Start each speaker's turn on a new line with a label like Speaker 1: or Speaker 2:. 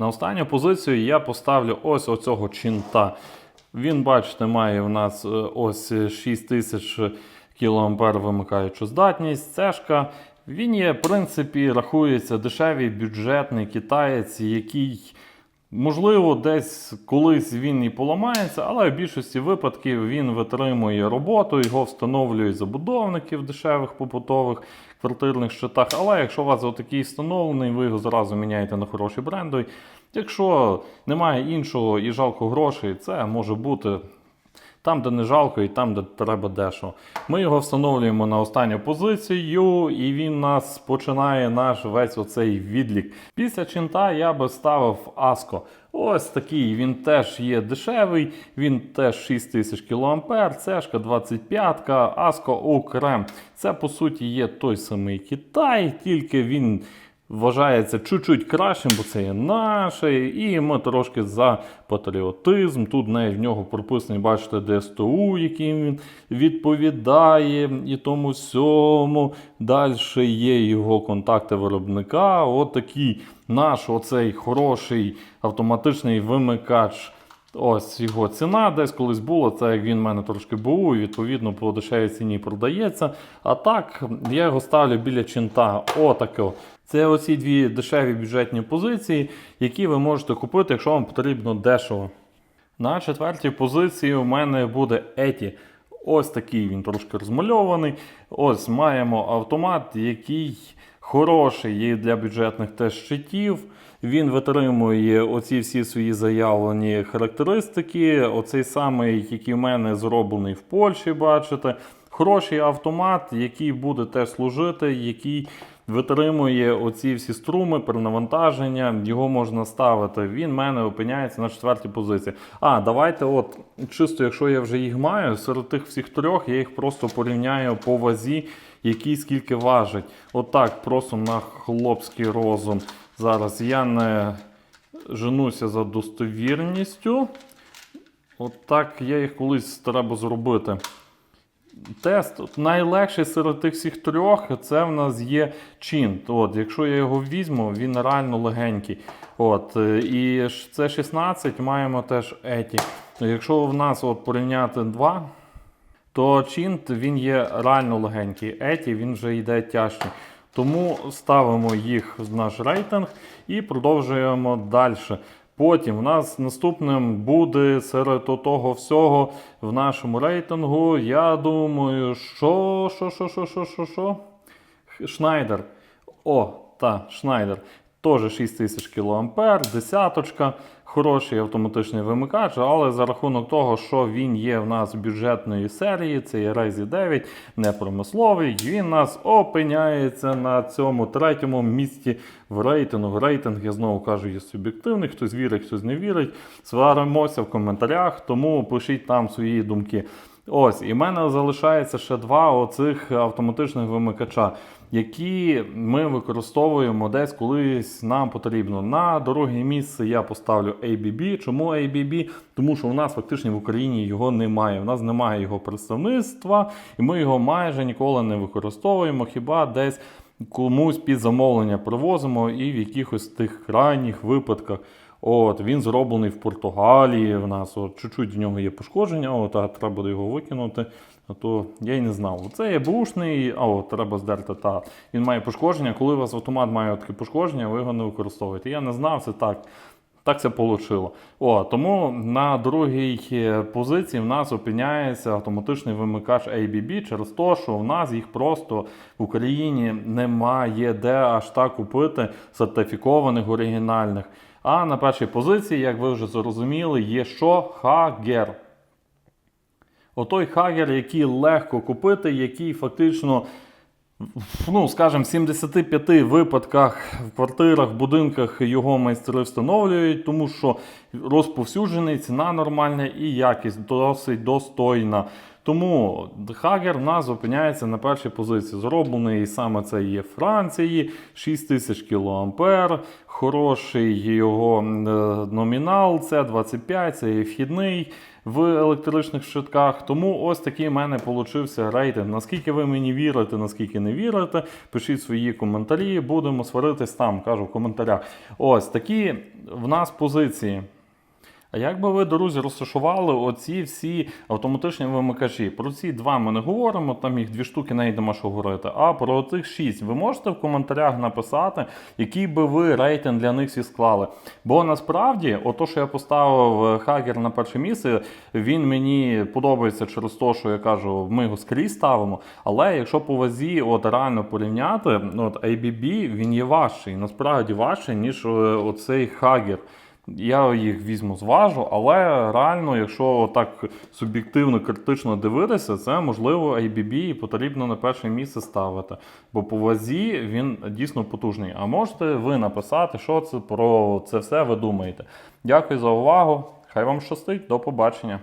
Speaker 1: На останню позицію я поставлю ось оцього чинта. Він, бачите, має в нас е, ось 6000 кА вимикаючу здатність. Цешка. Він є, в принципі, рахується дешевий бюджетний китаєць, який, можливо, десь колись він і поламається, але в більшості випадків він витримує роботу, його встановлюють забудовники в дешевих побутових квартирних щитах. Але якщо у вас отакий встановлений, ви його зразу міняєте на хороші бренди. Якщо немає іншого і жалко грошей, це може бути там, де не жалко, і там, де треба дешево. Ми його встановлюємо на останню позицію, і він нас починає наш весь оцей відлік. Після чинта я би ставив Аско. Ось такий він теж є дешевий, він теж 6000 кА, цешка 25, Аско окрем. Це по суті є той самий Китай, тільки він вважається чуть-чуть кращим, бо це є наше, і ми трошки за патріотизм. Тут навіть в нього прописаний, бачите, ДСТУ, яким він відповідає, і тому всьому. Далі є його контакти виробника. От наш оцей хороший автоматичний вимикач. Ось його ціна десь колись була, це як він в мене трошки був, і відповідно по дешевій ціні продається. А так, я його ставлю біля чинта. Отако. Це оці дві дешеві бюджетні позиції, які ви можете купити, якщо вам потрібно дешево. На четвертій позиції у мене буде Еті. Ось такий він трошки розмальований. Ось маємо автомат, який хороший для бюджетних теж щитів. Він витримує оці всі свої заявлені характеристики. Оцей самий, який в мене зроблений в Польщі, бачите. Хороший автомат, який буде теж служити, який витримує оці всі струми, перенавантаження. Його можна ставити. Він в мене опиняється на четвертій позиції. А, давайте, от чисто, якщо я вже їх маю, серед тих всіх трьох я їх просто порівняю по вазі, які скільки важать. Отак, просто на хлопський розум. Зараз я не женуся за достовірністю. Отак я їх колись треба зробити. Тест найлегший серед тих всіх трьох це в нас є чин. От, якщо я його візьму, він реально легенький. От, е, і це 16 маємо теж еті. Якщо в нас от порівняти два, то чинт він є реально легенький. Еті він вже йде тяжчий. Тому ставимо їх в наш рейтинг і продовжуємо далі. Потім у нас наступним буде серед того всього в нашому рейтингу. Я думаю, що, що, що, що, що, що, що? Шнайдер. О, та, Шнайдер. Теж 6000 кА, десяточка, хороший автоматичний вимикач, але за рахунок того, що він є в нас бюджетної серії, це є Rezi 9, не промисловий, він нас опиняється на цьому третьому місці в рейтингу. Рейтинг, я знову кажу, є суб'єктивний, хтось вірить, хтось не вірить. Сваримося в коментарях, тому пишіть там свої думки. Ось, і в мене залишається ще два оцих автоматичних вимикача, які ми використовуємо десь колись нам потрібно. На дороге місце я поставлю ABB. Чому ABB? Тому що у нас фактично в Україні його немає. У нас немає його представництва, і ми його майже ніколи не використовуємо. Хіба десь комусь під замовлення привозимо і в якихось тих крайніх випадках. От, він зроблений в Португалії. В нас от, чуть-чуть в нього є пошкодження, от, а треба буде його викинути. А то я й не знав. Це є бушний, а от, треба здерти. Та. Він має пошкодження. Коли у вас автомат має таке пошкодження, ви його не використовуєте. Я не знав, це так. Так це вийшло. О, тому на другій е, позиції в нас опиняється автоматичний вимикач ABB через те, що в нас їх просто в Україні немає де аж так купити сертифікованих оригінальних. А на першій позиції, як ви вже зрозуміли, є що Хагер. Отой Хагер, який легко купити, який фактично ну, скажімо, в 75 випадках в квартирах, будинках його майстри встановлюють, тому що розповсюджений, ціна нормальна і якість досить достойна. Тому Хагер в нас опиняється на першій позиції. Зроблений саме це є Франції, 6000 кА, хороший його е, номінал, це 25, це є вхідний в електричних щитках. Тому ось такий в мене получився рейтинг. Наскільки ви мені вірите, наскільки не вірите, пишіть свої коментарі, будемо сваритись там, кажу в коментарях. Ось такі в нас позиції. А як би ви, друзі, розташували оці всі автоматичні вимикачі? Про ці два ми не говоримо, там їх дві штуки не йдемо що говорити. А про тих шість ви можете в коментарях написати, який би ви рейтинг для них всі склали. Бо насправді, ото, що я поставив е, Хагер на перше місце, він мені подобається через те, що я кажу, ми його скрізь ставимо. Але якщо по вазі от реально порівняти, от ABB він є важчий, насправді важчий, ніж е, оцей Хагер. Я їх візьму, зважу, але реально, якщо так суб'єктивно, критично дивитися, це можливо ABB і потрібно на перше місце ставити. Бо по вазі він дійсно потужний. А можете ви написати, що це про це все ви думаєте. Дякую за увагу. Хай вам щастить, до побачення.